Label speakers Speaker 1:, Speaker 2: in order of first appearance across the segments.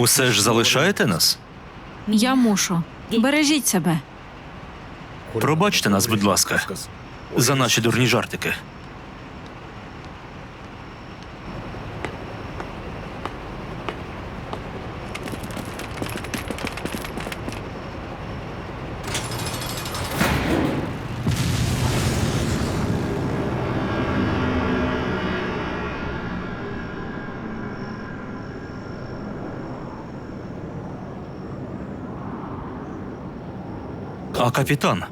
Speaker 1: Усе ж залишаєте нас?
Speaker 2: Я мушу. Бережіть себе.
Speaker 1: Пробачте нас, будь ласка, за наші дурні жартики. А капітан?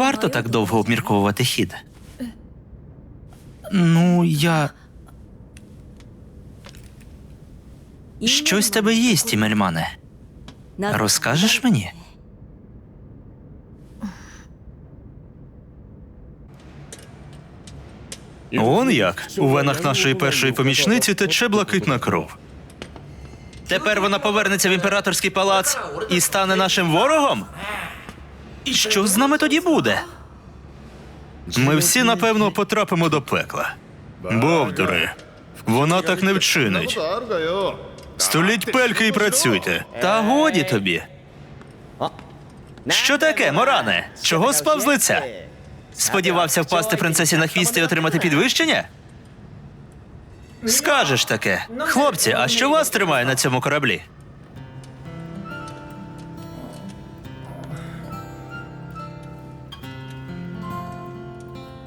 Speaker 1: Варто так довго обмірковувати хід. Ну, я. Щось тебе є, Тімельмане. Розкажеш мені? Он як. У венах нашої першої помічниці тече блакитна кров. Тепер вона повернеться в імператорський палац і стане нашим ворогом? І що з нами тоді буде? Ми всі, напевно, потрапимо до пекла. Бовдури. Вона так не вчинить. Століть пельки і працюйте. Та годі тобі. Що таке, Моране? Чого спав з лиця? Сподівався впасти принцесі на хвіст і отримати підвищення? Скажеш таке. Хлопці, а що вас тримає на цьому кораблі?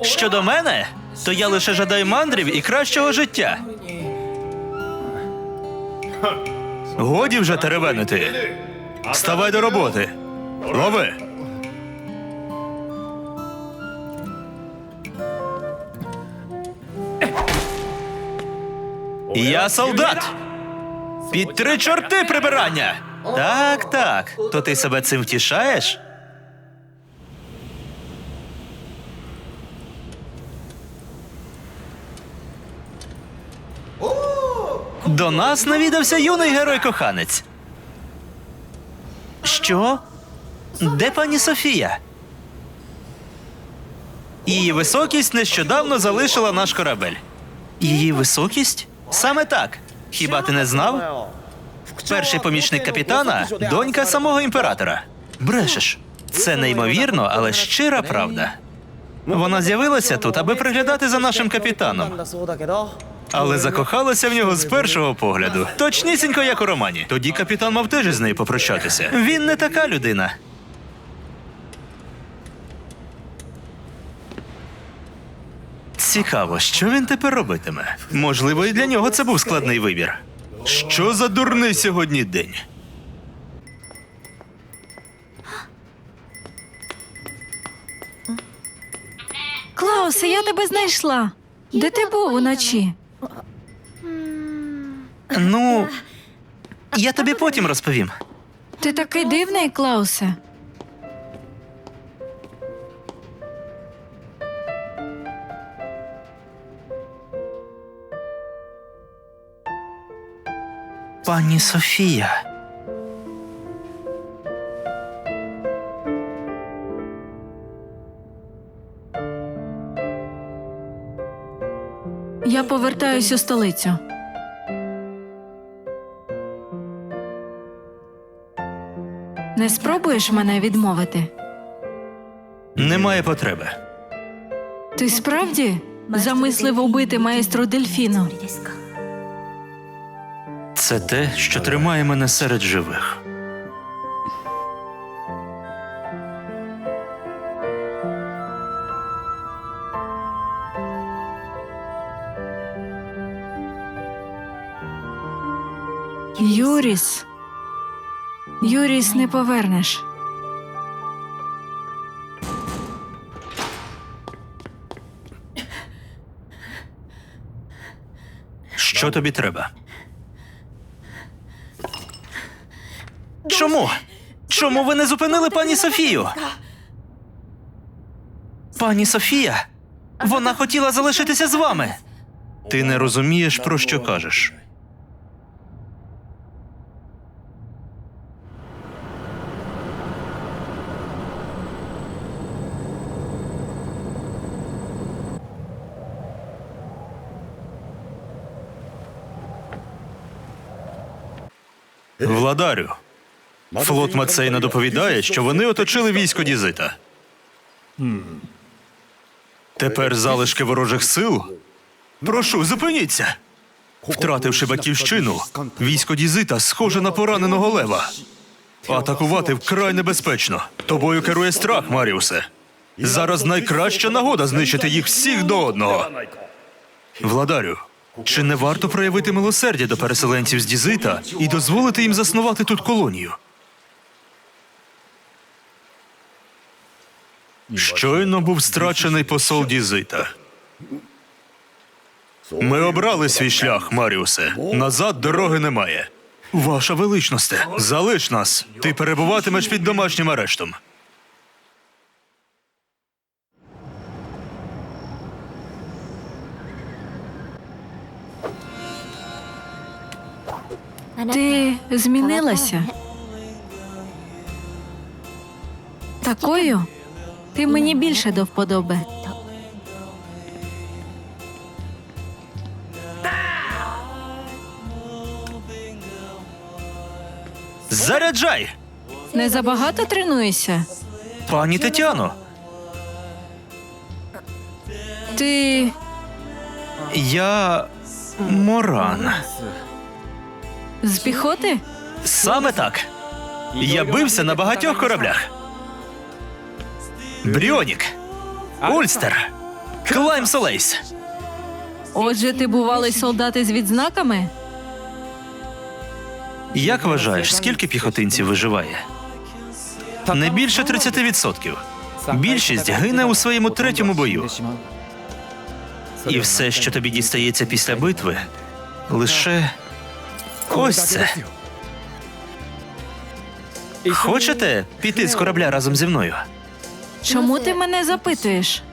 Speaker 1: Щодо мене, то я лише жадаю мандрів і кращого життя. Годі вже теревенити. Вставай до роботи. Лови. Я солдат. Під три чорти прибирання. Так, так. То ти себе цим втішаєш? До нас навідався юний герой-коханець. Що? Де пані Софія? Її високість нещодавно залишила наш корабель. Її високість? Саме так. Хіба ти не знав? Перший помічник капітана донька самого імператора. Брешеш. Це неймовірно, але щира правда. Вона з'явилася тут, аби приглядати за нашим капітаном, але закохалася в нього з першого погляду. Точнісінько, як у романі. Тоді капітан мав теж із нею попрощатися. Він не така людина. Цікаво, що він тепер робитиме. Можливо, і для нього це був складний вибір. Що за дурний сьогодні день?
Speaker 2: Клаус. я тебе знайшла. Де ти був уночі?
Speaker 1: Ну, я тобі потім розповім.
Speaker 2: Ти такий дивний, Клаусе.
Speaker 1: Пані Софія.
Speaker 2: Я повертаюсь у столицю. Не спробуєш мене відмовити?
Speaker 1: Немає потреби.
Speaker 2: Ти справді замислив убити маестру Дельфіну?
Speaker 1: Це те, що тримає мене серед живих.
Speaker 2: Юріс не повернеш.
Speaker 1: Що тобі треба? Чому? Чому ви не зупинили пані Софію? Пані Софія? Вона хотіла залишитися з вами. Ти не розумієш, про що кажеш. Владарю, флот Мацейна доповідає, що вони оточили військо Дізита. Тепер залишки ворожих сил. Прошу, зупиніться. Втративши батьківщину, військо Дізита схоже на пораненого лева. Атакувати вкрай небезпечно. Тобою керує страх, Маріусе. Зараз найкраща нагода знищити їх всіх до одного. Владарю, чи не варто проявити милосердя до переселенців з Дізита і дозволити їм заснувати тут колонію? Щойно був страчений посол Дізита. Ми обрали свій шлях, Маріусе. Назад дороги немає. Ваша величносте, залиш нас. Ти перебуватимеш під домашнім арештом.
Speaker 2: Ти змінилася. Такою ти мені більше до вподоби.
Speaker 1: Заряджай!
Speaker 2: Не забагато тренуєшся?
Speaker 1: Пані Тетяно,
Speaker 2: Ти
Speaker 1: я Моран.
Speaker 2: З піхоти?
Speaker 1: Саме так. Я бився на багатьох кораблях. Бріонік, Ульстер, Клайм Солейс.
Speaker 2: Отже, ти бувалий солдат із відзнаками?
Speaker 1: Як вважаєш, скільки піхотинців виживає? Не більше 30%. Більшість гине у своєму третьому бою. І все, що тобі дістається після битви, лише ось це. Хочете піти з корабля разом зі мною?
Speaker 2: Чому ти мене запитуєш?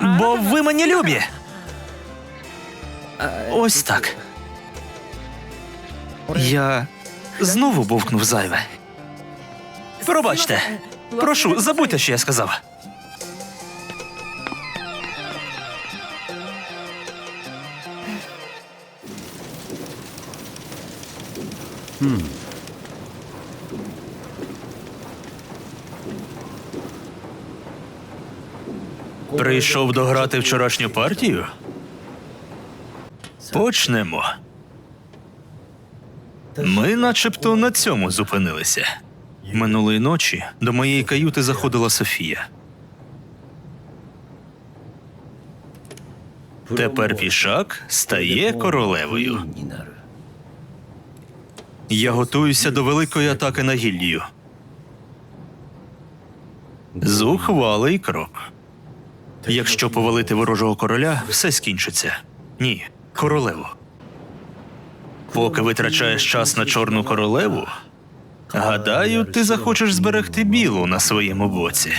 Speaker 1: Бо ви мені любі. Ось так. Я знову бовкнув зайве. Пробачте. Прошу, забудьте, що я сказав. Прийшов дограти вчорашню партію? Почнемо. Ми начебто на цьому зупинилися. Минулої ночі до моєї каюти заходила Софія. Тепер пішак стає королевою. Я готуюся до великої атаки на гільдію. Зухвалий крок. Якщо повалити ворожого короля, все скінчиться. Ні, королеву. Поки витрачаєш час на чорну королеву, гадаю, ти захочеш зберегти білу на своєму боці.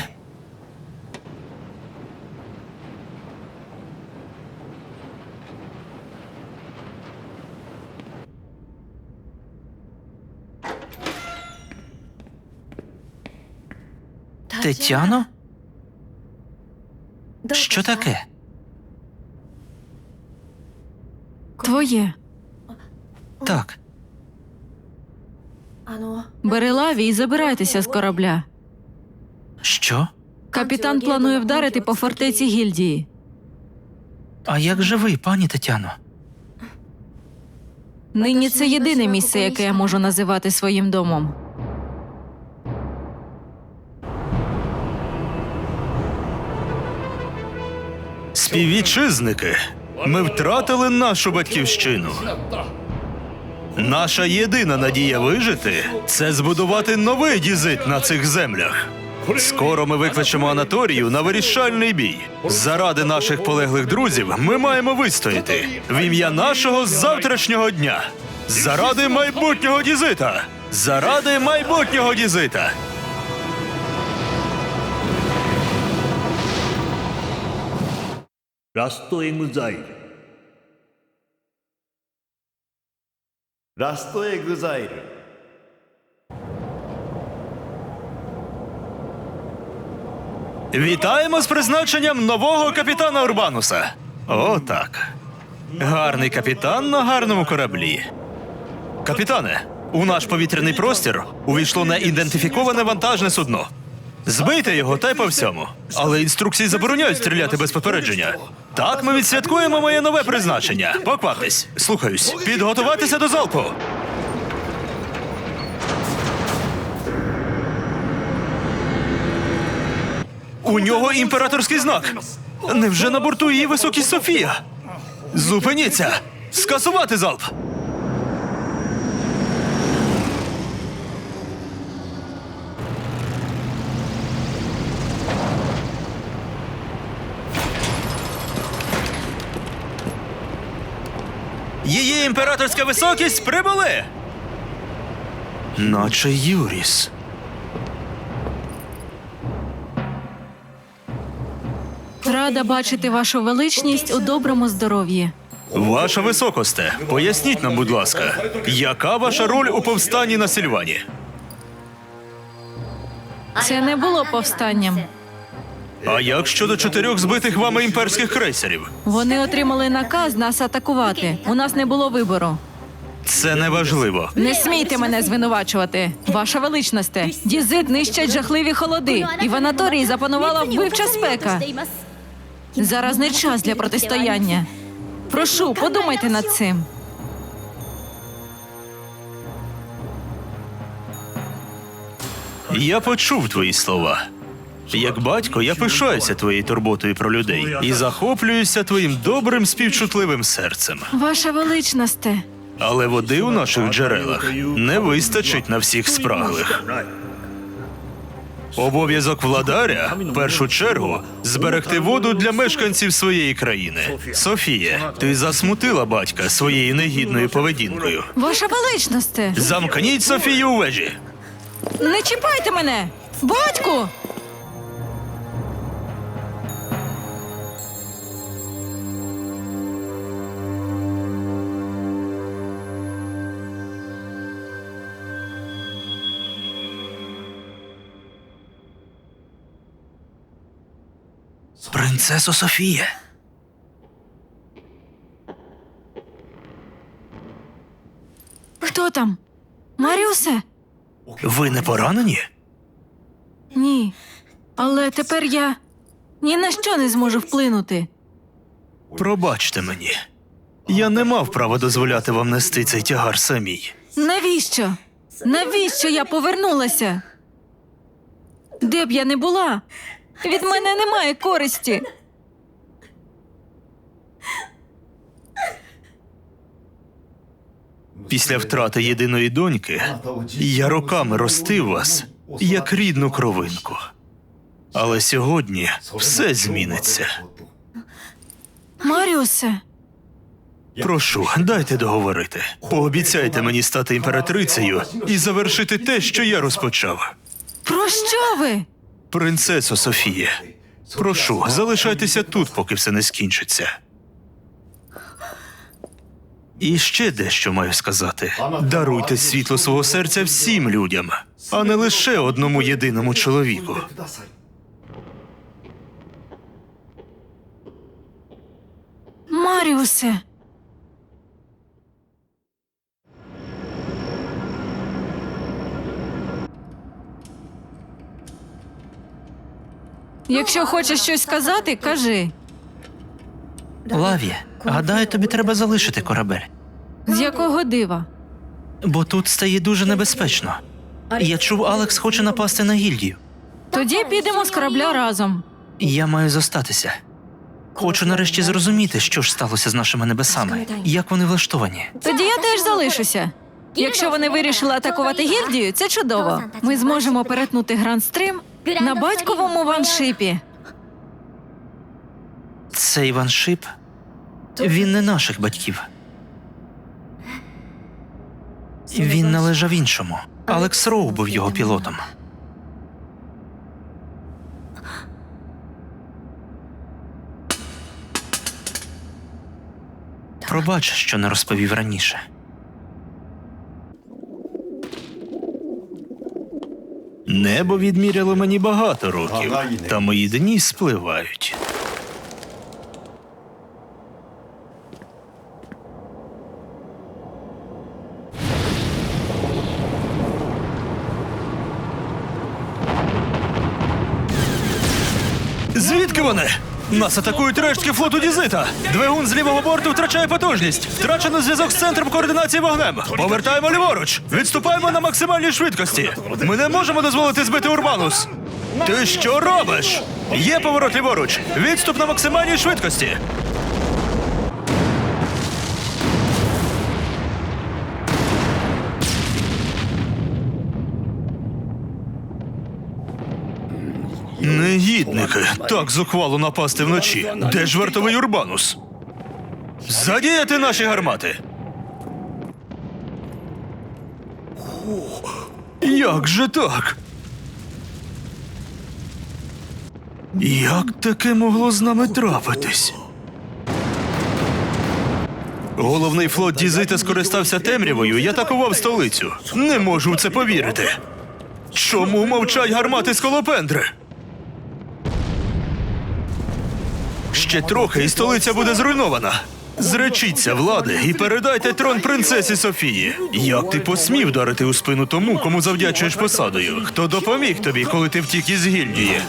Speaker 1: Тетяно? Що таке?
Speaker 2: Твоє.
Speaker 1: Так,
Speaker 2: Бери лаві і забирайтеся з корабля.
Speaker 1: що?
Speaker 2: Капітан планує вдарити по фортеці гільдії.
Speaker 1: А як же ви, пані Тетяно?
Speaker 2: Нині це єдине місце, яке я можу називати своїм домом.
Speaker 1: Співвітчизники, ми втратили нашу батьківщину. Наша єдина надія вижити це збудувати новий дізит на цих землях. Скоро ми викличемо Анаторію на вирішальний бій. Заради наших полеглих друзів ми маємо вистояти в ім'я нашого завтрашнього дня. Заради майбутнього дізита. Заради майбутнього дізита.「
Speaker 3: ラストエグザイル」ラストエグザイル
Speaker 1: Вітаємо з призначенням нового капітана Урбануса. О, так. Гарний капітан на гарному кораблі. Капітане, у наш повітряний простір увійшло неідентифіковане вантажне судно. Збийте його та й по всьому. Але інструкції забороняють стріляти без попередження. Так, ми відсвяткуємо моє нове призначення. Покваптесь. Слухаюсь. Підготуватися до залпу. У нього імператорський знак. Невже на борту її високість Софія? Зупиніться! Скасувати залп! Її імператорська високість прибули! Наче Юріс.
Speaker 2: Рада бачити вашу величність у доброму здоров'ї.
Speaker 1: Ваша високосте, поясніть нам, будь ласка, яка ваша роль у повстанні на Сільвані?
Speaker 2: Це не було повстанням.
Speaker 1: А як щодо чотирьох збитих вами імперських крейсерів?
Speaker 2: Вони отримали наказ нас атакувати. У нас не було вибору.
Speaker 1: Це неважливо.
Speaker 2: Не смійте мене звинувачувати. Ваша величносте, дізит нищать жахливі холоди, і в анаторії запанувала вбивча спека. Зараз не час для протистояння. Прошу, подумайте над цим.
Speaker 1: Я почув твої слова. Як батько, я пишаюся твоєю турботою про людей і захоплююся твоїм добрим співчутливим серцем.
Speaker 2: Ваша величносте,
Speaker 1: Але води у наших джерелах не вистачить на всіх спраглих. Обов'язок владаря в першу чергу зберегти воду для мешканців своєї країни. Софія, ти засмутила батька своєю негідною поведінкою.
Speaker 2: ваша величносте,
Speaker 1: Замкніть Софію у вежі.
Speaker 2: не чіпайте мене! Батьку!
Speaker 1: Принцесо Софія.
Speaker 2: Хто там? Маріусе?
Speaker 1: Ви не поранені?
Speaker 2: Ні. Але тепер я ні на що не зможу вплинути.
Speaker 1: Пробачте мені. Я не мав права дозволяти вам нести цей тягар самій.
Speaker 2: Навіщо? Навіщо я повернулася? Де б я не була? Від мене немає користі.
Speaker 1: Після втрати єдиної доньки я роками ростив вас як рідну кровинку. Але сьогодні все зміниться.
Speaker 2: Маріусе,
Speaker 1: Прошу, дайте договорити. Пообіцяйте мені стати імператрицею і завершити те, що я розпочав.
Speaker 2: про що ви?
Speaker 1: Принцесо Софія, прошу, залишайтеся тут, поки все не скінчиться. І ще дещо маю сказати: даруйте світло свого серця всім людям, а не лише одному єдиному чоловіку.
Speaker 2: Маріусе. Якщо хочеш щось сказати, кажи.
Speaker 1: Лаві, гадаю, тобі треба залишити корабель,
Speaker 2: З якого дива?
Speaker 1: бо тут стає дуже небезпечно. Я чув, Алекс хоче напасти на гільдію.
Speaker 2: Тоді підемо з корабля разом.
Speaker 1: Я маю зостатися. Хочу нарешті зрозуміти, що ж сталося з нашими небесами, як вони влаштовані.
Speaker 2: Тоді я теж залишуся. Якщо вони вирішили атакувати гільдію, це чудово. Ми зможемо перетнути гранд-стрим на батьковому ваншипі.
Speaker 1: Цей ваншип він не наших батьків. Він належав іншому. Алекс Роу був його пілотом. Пробач, що не розповів раніше. Небо відміряло мені багато років, та мої дні спливають. Звідки вони? Нас атакують рештки флоту Дізита. Двигун з лівого борту втрачає потужність. Втрачено зв'язок з центром координації вогнем. Повертаємо ліворуч. Відступаємо на максимальній швидкості. Ми не можемо дозволити збити Урбанус. Ти що робиш? Є поворот ліворуч. Відступ на максимальній швидкості. Негідники, так зухвало напасти вночі. Де ж вартовий Урбанус? Задіяти наші гармати. Як же так? Як таке могло з нами трапитись? Головний флот Дізита скористався темрявою і атакував столицю. Не можу в це повірити. Чому мовчать гармати сколопендри? Ще трохи, і столиця буде зруйнована. Зречіться влади і передайте трон принцесі Софії. Як ти посмів дарити у спину тому, кому завдячуєш посадою? Хто допоміг тобі, коли ти втік із гільдії?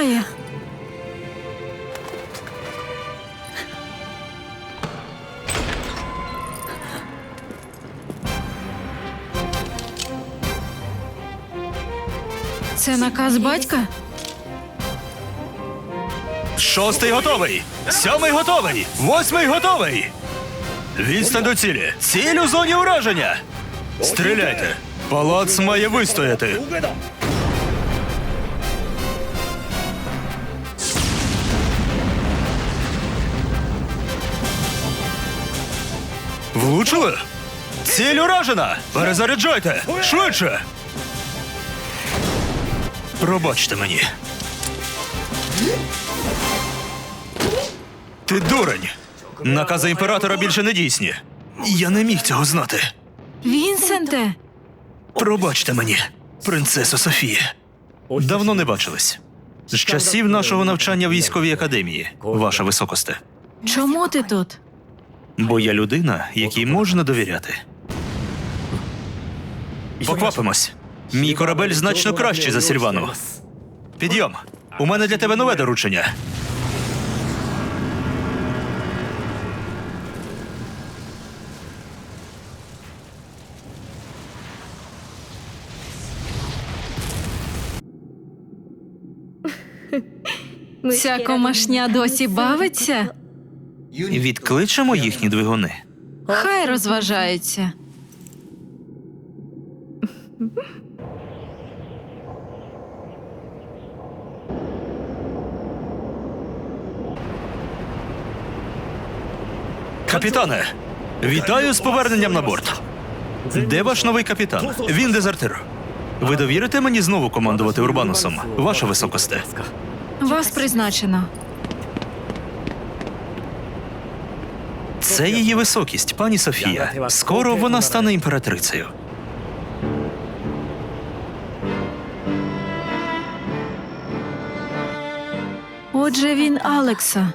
Speaker 2: Палає. Це наказ батька?
Speaker 1: Шостий готовий! Сьомий готовий! Восьмий готовий! Відстань до цілі! Ціль у зоні ураження! Стріляйте! Палац має вистояти! Влучили? Ціль уражена! Перезаряджайте! Швидше! Пробачте мені. Ти дурень! Накази імператора більше не дійсні. Я не міг цього знати.
Speaker 2: Вінсенте!
Speaker 1: Пробачте мені, принцесо Софія. Давно не бачились. З часів нашого навчання в військовій академії, ваша високосте.
Speaker 2: Чому ти тут?
Speaker 1: Бо я людина, якій можна довіряти. Поквапимось. Мій корабель значно кращий за Сільвану. Підйом. У мене для тебе нове доручення.
Speaker 2: Ця комашня досі бавиться?
Speaker 1: Відкличемо їхні двигуни.
Speaker 2: Хай розважаються.
Speaker 1: Капітане, вітаю з поверненням на борт. Де ваш новий капітан? Він дезертир. Ви довірите мені знову командувати Урбанусом, ваша високосте?
Speaker 2: Вас призначено.
Speaker 1: Це її високість, пані Софія. Скоро вона стане імператрицею.
Speaker 2: Отже, він Алекса.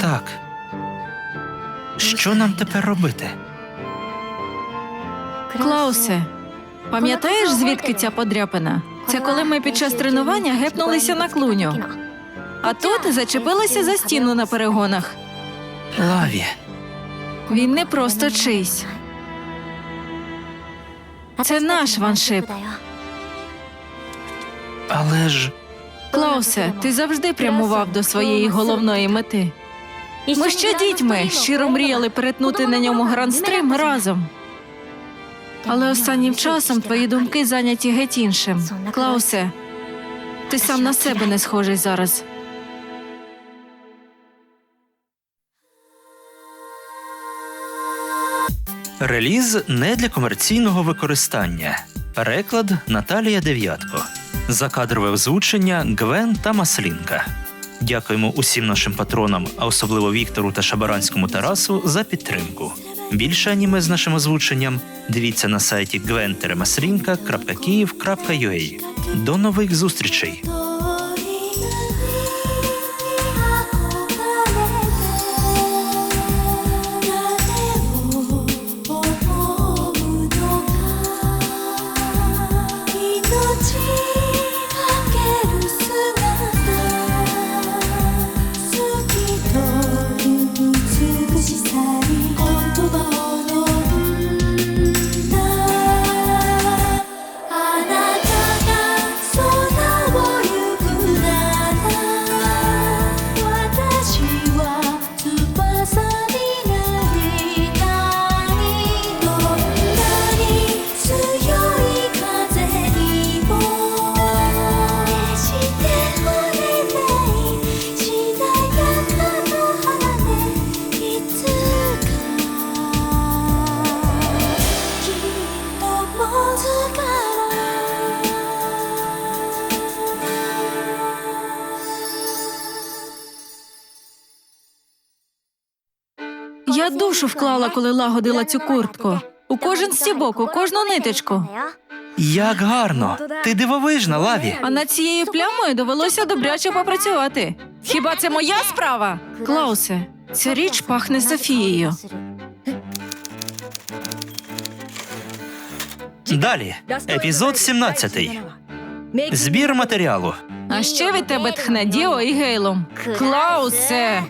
Speaker 1: Так. Що нам тепер робити?
Speaker 2: Клаусе, пам'ятаєш, звідки ця подряпина? Це коли ми під час тренування гепнулися на клуню. А тут зачепилися за стіну на перегонах.
Speaker 1: Лаві.
Speaker 2: Він не просто чийсь. Це наш ваншип.
Speaker 1: Але ж
Speaker 2: Клаусе, ти завжди прямував до своєї головної мети. Ми ще дітьми щиро мріяли перетнути на ньому грандстрим разом. Але останнім часом твої думки зайняті геть іншим. Клаусе, ти сам на себе не схожий зараз.
Speaker 1: Реліз не для комерційного використання. Переклад Наталія Дев'ятко. Закадрове озвучення Гвен та Маслінка. Дякуємо усім нашим патронам, а особливо Віктору та Шабаранському Тарасу за підтримку. Більше аніме з нашим озвученням дивіться на сайті gwen-maslinka.kiev.ua. До нових зустрічей!
Speaker 2: Душу вклала, коли лагодила цю куртку. У кожен стібок, у кожну ниточку.
Speaker 1: Як гарно! Ти дивовижна, Лаві!
Speaker 2: А над цією плямою довелося добряче попрацювати. Хіба це моя справа? Клаусе, ця річ пахне Софією.
Speaker 1: Далі, епізод 17. Збір матеріалу.
Speaker 2: А ще від тебе тхне Діо і Гейлом. Клаусе!